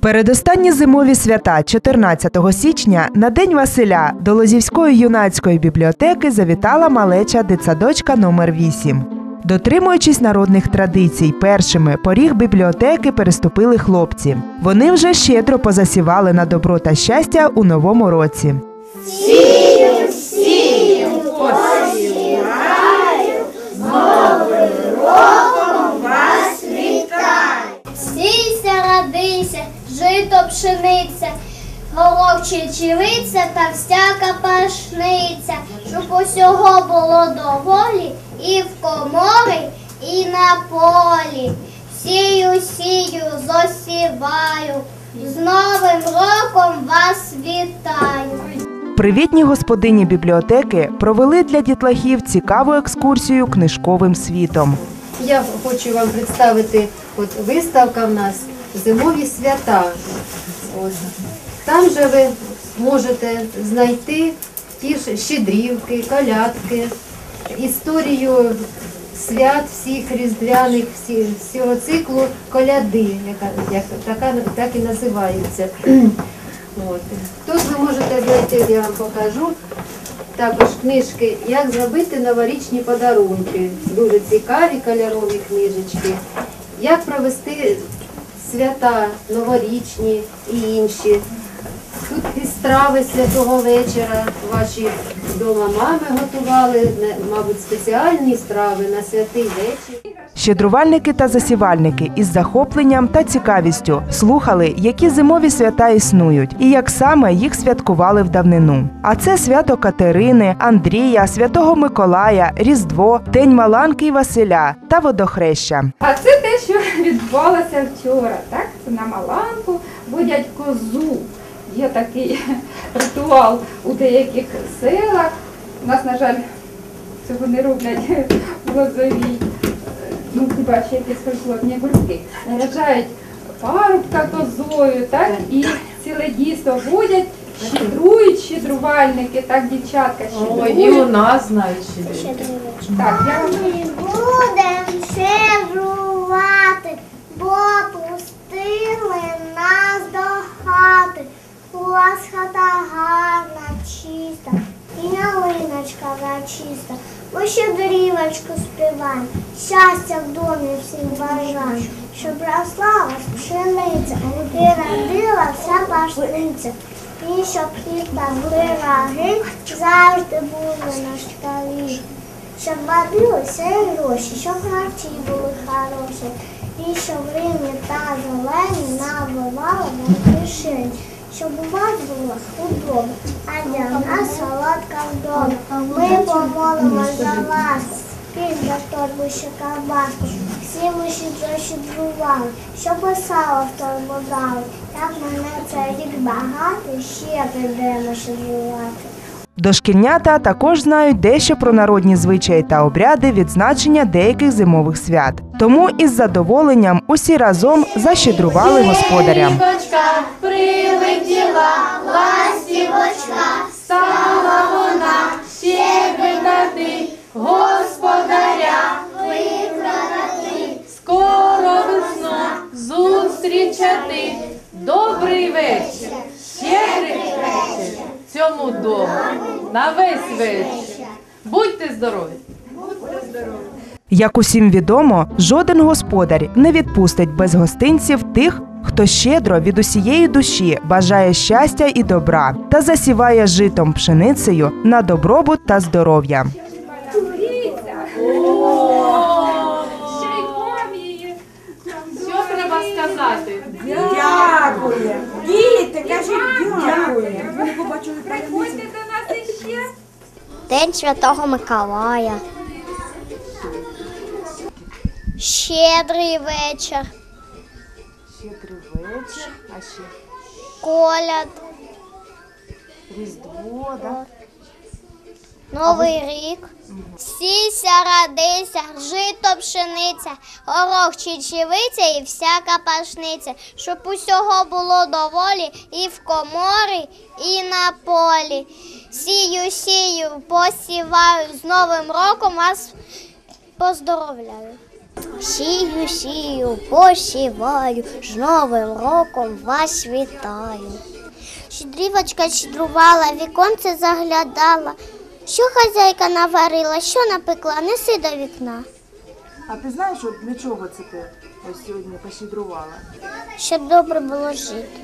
передостанні зимові свята 14 січня на День Василя до Лозівської юнацької бібліотеки завітала малеча дитсадочка номер 8 Дотримуючись народних традицій, першими поріг бібліотеки переступили хлопці. Вони вже щедро позасівали на добро та щастя у новому році. Пшениця, горох чечевиця та всяка пашниця, щоб усього було доволі і в коморі, і на полі. Сію, сію, зосіваю, з Новим роком вас вітаю. Привітні господині бібліотеки провели для дітлахів цікаву екскурсію книжковим світом. Я хочу вам представити от виставка в нас Зимові свята. От. Там же ви можете знайти ті ж щедрівки, колядки, історію свят всіх різдвяних, всього циклу коляди, яка як, така, так і називається. От. Тут ви можете знайти, я вам покажу, також книжки Як зробити новорічні подарунки. Дуже цікаві кольорові книжечки. Як провести свята новорічні і інші. Тут і страви святого вечора. Ваші вдома мами готували, мабуть, спеціальні страви на святий вечір. Щедрувальники та засівальники із захопленням та цікавістю слухали, які зимові свята існують і як саме їх святкували в давнину. А це свято Катерини, Андрія, Святого Миколая, Різдво, День Маланки й Василя та водохреща. А це те, відбувалося вчора. Так? Це на Маланку водять козу. Є такий ритуал у деяких селах. У нас, на жаль, цього не роблять в Лозовій. Ну, хіба ще якісь фольклорні гуртки. Наряджають парубка козою, так? І ціле дійство водять, щедрують щедрувальники, так, дівчатка Ой, і у нас знають ще. Так, я вам Будем щедрувати, бо пустили нас до хати. У вас хата гарна, чиста, і ялиночка чиста. Ми щедрівочку співаємо, щастя в домі всім бажаємо, щоб росла пшениця, і родила вся пашниця. І щоб хліб та пироги завжди були на столі. Щоб водилися і гроші, щоб харчі були хороші, і щоб рині та зелені набивали на кишені, щоб у вас було удобно, а для нас солодка вдома. Ми помолимо за вас, за торбу ще ковбаску, всі ми щедро щедрували, що і сало в торбу дали. Так мене цей рік багато, ще прийдемо щедрувати. Дошкільнята також знають дещо про народні звичаї та обряди відзначення деяких зимових свят. Тому із задоволенням усі разом защедрували господарям. Ластівочка прилетіла, ластівочка, стала вона щебетати, господаря викрадати. Скоро весну зустрічати. Добрий вечір. Цьому дому. На весь вечір. Будьте здорові. Як усім відомо, жоден господар не відпустить без гостинців тих, хто щедро від усієї душі бажає щастя і добра та засіває житом пшеницею на добробут та здоров'я. Що треба сказати? Дякую. Діти, кажіть дякую. Приходьте до нас іще. День Святого Миколая. Щедрий вечір. Щедрий вечір, а ще Коляд. різдво, да? Новий рік. Сійся, радися, жито пшениця, горох чечевиця і всяка пашниця, щоб усього було доволі і в коморі, і на полі. Сію, сію, посіваю, з Новим роком вас поздоровляю. Сію, сію, посіваю, з Новим роком вас вітаю. Щедрівочка щедрувала, віконце заглядала. Що хазяйка наварила, що напекла, неси до вікна, А ти знаєш, от для чого це ти ось сьогодні пощедрувала? щоб добре було жити.